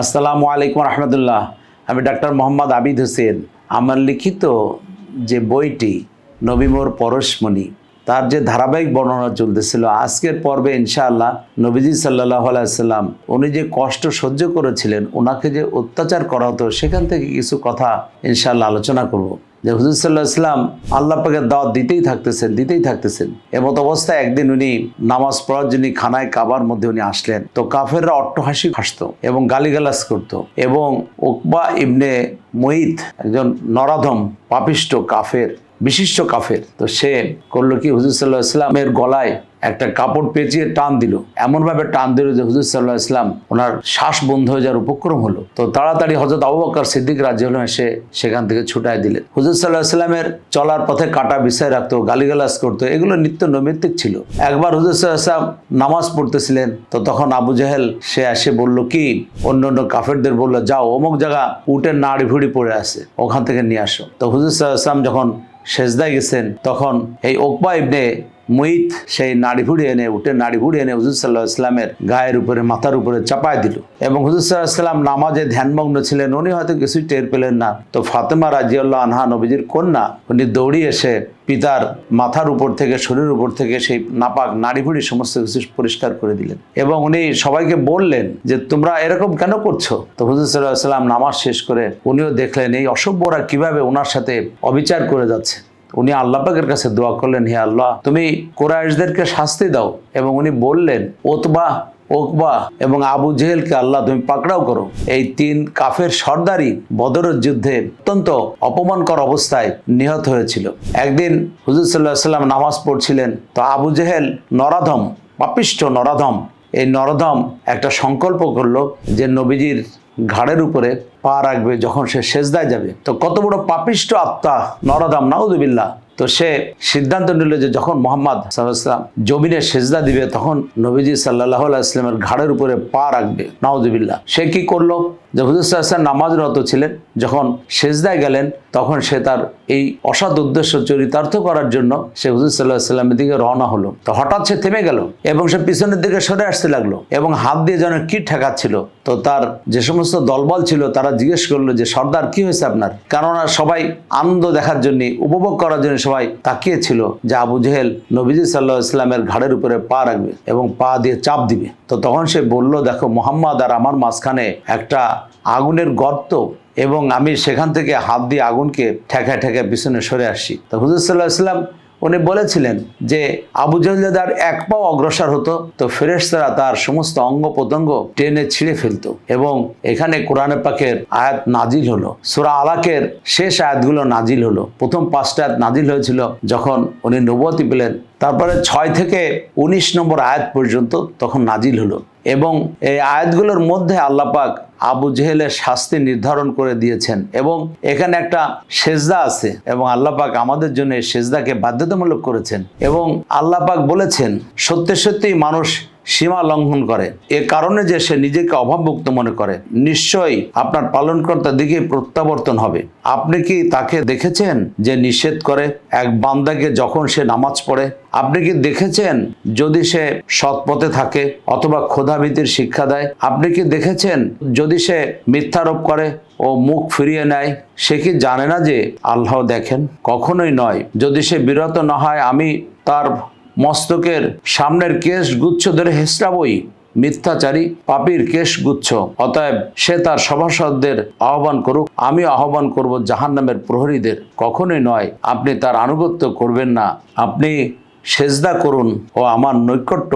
আসসালামু আলাইকুম রহমতুল্লাহ। আমি ডাক্তার মোহাম্মদ আবিদ হোসেন। আমার লিখিত যে বইটি নবীমোর পরশমণি, তার যে ধারাবাহিক বর্ণনা চলতেছিল, আজকের পর্বে ইনশাআল্লাহ নবীজি সাল্লাহ আলাইসাল্লাম উনি যে কষ্ট সহ্য করেছিলেন ওনাকে যে অত্যাচার করা হতো, সেখান থেকে কিছু কথা ইনশাআল্লাহ আলোচনা করব। যে হুজুর সাল্লাহ ইসলাম আল্লাহ পাকে দাওয়াত দিতেই থাকতেছেন দিতেই থাকতেছেন। এমত অবস্থায় একদিন উনি নামাজ পড়ার জন্য খানায় কাবার মধ্যে উনি আসলেন। তো কাফেররা অট্টহাসি হাসত এবং গালিগালাজ করত এবং ওকবা ইবনে মহিত একজন নরাধম, পাপিষ্ট কাফের বিশিষ্ট কাফের। তো সে করল কি? হুজুর সাল্লাহ ইসলামের গলায় একটা কাপড় পেঁচিয়ে টান দিল। এমনভাবে টান দিল যে হুজুর সাল্লাহ ইসলাম ওনার শ্বাস বন্ধ হয়ে যাওয়ার উপক্রম হলো। তো তাড়াতাড়ি হজরত আবু সিদ্দিক রাজি হলেন এসে সেখান থেকে ছুটাই দিলেন। হুজুর সাল্লাহ ইসলামের চলার পথে কাটা বিষয় রাখতো, গালিগালাজ করতো, এগুলো নিত্য নৈমিত্তিক ছিল। একবার হুজুর সাল্লাহ ইসলাম নামাজ পড়তেছিলেন, তো তখন আবু জাহেল, সে এসে বলল, কি? অন্য অন্য কাফেরদের বলল, যাও, অমুক জায়গা উটের নাড়ি ভুড়ি পড়ে আছে, ওখান থেকে নিয়ে আসো। তো হুজুর সাল্লাহ ইসলাম যখন সেজদায় গেছেন তখন এই ওকবা ইবনে মুইত সেই নাড়ি ভুড়ি এনে উঠে নাড়ি ভুড়ি এনে হুজুর সাল্লাহ ইসলামের গায়ের উপরে, মাথার উপরে চাপায় দিল। এবং হুজুর সাল্লাহ ইসলাম নামাজে ধ্যানমগ্ন ছিলেন, উনি হয়তো কিছুই টের পেলেন না। তো ফাতেমা রাজিউল্লাহ আনহা, নবীজির কন্যা, উনি দৌড়িয়ে এসে পিতার মাথার উপর থেকে, শরীরের উপর থেকে সেই নাপাক নাড়ি ভুড়ি সমস্ত কিছু পরিষ্কার করে দিলেন। এবং উনি সবাইকে বললেন যে, তোমরা এরকম কেন করছ? তো হুজুর সাল্লাহ সাল্লাম নামাজ শেষ করে উনিও দেখলেন, এই অসভ্যরা কীভাবে ওনার সাথে অবিচার করে যাচ্ছে? উনি আল্লাহ পাকের কাছে দোয়া করলেন, হে আল্লাহ, তুমি কোরআশদেরকে শাস্তি দাও। এবং উনি বললেন ওতবা ওকবা এবং আবু জেহেলকে আল্লাহ তুমি পাকড়াও করো। এই তিন কাফের সর্দারই বদরের যুদ্ধে অত্যন্ত অপমানকর অবস্থায় নিহত হয়েছিল। একদিন হুজুর সাল্লাহ সাল্লাম নামাজ পড়ছিলেন, তো আবু জেহেল নরাধম পাপিষ্ট নরাধম। এই নরধম একটা সংকল্প করল যে নবীজির ঘাড়ের উপরে পা রাখবে যখন সে সেজদায় যাবে। তো কত বড় পাপিষ্ট আত্মা নরদাম নাউদুবিল্লাহ তো সে সিদ্ধান্ত নিল যে যখন মোহাম্মদ সাল্লাম জমিনে সেজদা দিবে, তখন নবীজি সাল্লাহ ইসলামের ঘাড়ের উপরে পা রাখবে। নাউদুবিল্লাহ সে কি করল? যে হুজুর সাল্লাম নামাজরত ছিলেন। যখন সেজদায় গেলেন, তখন সে তার এই অসৎ উদ্দেশ্য চরিতার্থ করার জন্য সে হুজুর সাল্লাহ সাল্লামের দিকে রওনা হলো। তো হঠাৎ সে থেমে গেল এবং সে পিছনের দিকে সরে আসতে লাগল এবং হাত দিয়ে যেন কি ঠেকাচ্ছিল। তো তার যে সমস্ত দলবল ছিল, তারা জিজ্ঞেস করল যে, সর্দার, কি হয়েছে আপনার? কেননা সবাই আনন্দ দেখার জন্য, উপভোগ করার জন্য সবাই তাকিয়েছিল যে আবু জেহেল নবীজি সাল্লাহ ইসলামের ঘাড়ের উপরে পা রাখবে এবং পা দিয়ে চাপ দিবে। তো তখন সে বলল, দেখো, মোহাম্মদ আর আমার মাঝখানে একটা আগুনের গর্ত এবং আমি সেখান থেকে হাত দিয়ে আগুনকে ঠেকায় ঠেকায় পিছনে সরে আসি তো হুজুর সাল্লাহ ইসলাম উনি বলেছিলেন যে আবু জাহলাদার এক পাও অগ্রসর হতো, তো ফেরেশতারা তার সমস্ত অঙ্গ প্রত্যঙ্গ টেনে ছিঁড়ে ফেলতো এবং এখানে কোরআনে পাকের আয়াত নাজিল হলো। সুরা আলাকের শেষ আয়াতগুলো নাজিল হলো। প্রথম পাঁচটা আয়াত নাজিল হয়েছিল যখন উনি নবতী পেলেন। তারপরে ছয় থেকে উনিশ নম্বর আয়াত পর্যন্ত তখন নাজিল হলো। এবং এই আয়াতগুলোর মধ্যে আল্লাপাক আবু জেহেলের শাস্তি নির্ধারণ করে দিয়েছেন এবং এখানে একটা সেজদা আছে এবং আল্লাপাক আমাদের জন্য এই সেজদাকে বাধ্যতামূলক করেছেন এবং আল্লাপাক বলেছেন, সত্যি সত্যি মানুষ সীমা লঙ্ঘন করে। এ কারণে যে সে নিজেকে অভাবমুক্ত মনে করে, নিশ্চয়ই আপনার পালনকর্তার দিকে প্রত্যাবর্তন হবে। আপনি কি তাকে দেখেছেন যে নিষেধ করে এক বান্দাকে যখন সে নামাজ পড়ে? আপনি কি দেখেছেন যদি সে সৎ পথে থাকে অথবা ক্ষোধাভীতির শিক্ষা দেয়? আপনি কি দেখেছেন যদি সে মিথ্যারোপ করে ও মুখ ফিরিয়ে নেয়? সে কি জানে না যে আল্লাহ দেখেন? কখনোই নয়। যদি সে বিরত না হয়, আমি তার মস্তকের সামনের কেশ গুচ্ছ ধরে হেসড়াবই মিথ্যাচারী পাপির কেশ গুচ্ছ। অতএব সে তার সভাসদদের আহ্বান করুক আমি আহ্বান করব জাহান নামের প্রহরীদের। কখনোই নয়, আপনি তার আনুগত্য করবেন না। আপনি সেজদা করুন ও আমার নৈকট্য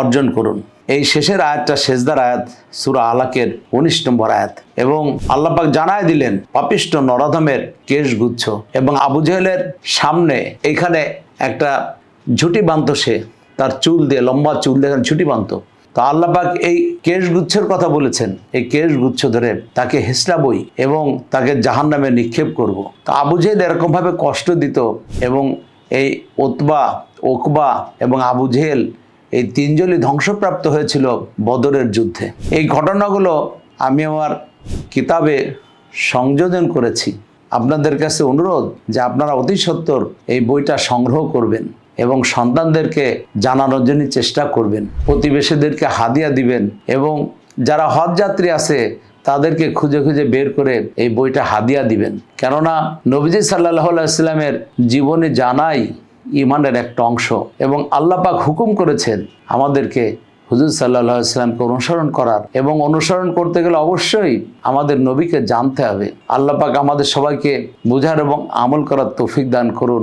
অর্জন করুন। এই শেষের আয়াতটা সেজদার আয়াত, সুরা আলাকের উনিশ নম্বর আয়াত। এবং আল্লাপাক জানায় দিলেন, পাপিষ্ট নরধমের কেশ গুচ্ছ। এবং আবু জেহেলের সামনে এখানে একটা ঝুটি বাঁধত সে, তার চুল দিয়ে, লম্বা চুল দিয়ে ঝুটি বাঁধত। তো আল্লাপাক এই কেশ গুচ্ছের কথা বলেছেন, এই কেশ গুচ্ছ ধরে তাকে হেসড়াবই এবং তাকে জাহান নামে নিক্ষেপ করব। তো আবু জেহেল এরকমভাবে কষ্ট দিত এবং এই ওতবা, ওকবা এবং আবু জেহেল এই তিনজনই ধ্বংসপ্রাপ্ত হয়েছিল বদরের যুদ্ধে। এই ঘটনাগুলো আমি আমার কিতাবে সংযোজন করেছি। আপনাদের কাছে অনুরোধ যে আপনারা অতি সত্বর এই বইটা সংগ্রহ করবেন। এবং সন্তানদেরকে জানানোর জন্য চেষ্টা করবেন। প্রতিবেশীদেরকে হাদিয়া দিবেন এবং যারা হজ যাত্রী আছে, তাদেরকে খুঁজে খুঁজে বের করে এই বইটা হাদিয়া দিবেন। কেননা নবীজি সাল্লাহ ইসলামের জীবনে জানাই ইমানের একটা অংশ এবং আল্লাপাক হুকুম করেছেন আমাদেরকে হুজুর সাল্লাহ ইসলামকে অনুসরণ করার এবং অনুসরণ করতে গেলে অবশ্যই আমাদের নবীকে জানতে হবে। আল্লাহ পাক আমাদের সবাইকে বুঝার এবং আমল করার তৌফিক দান করুন।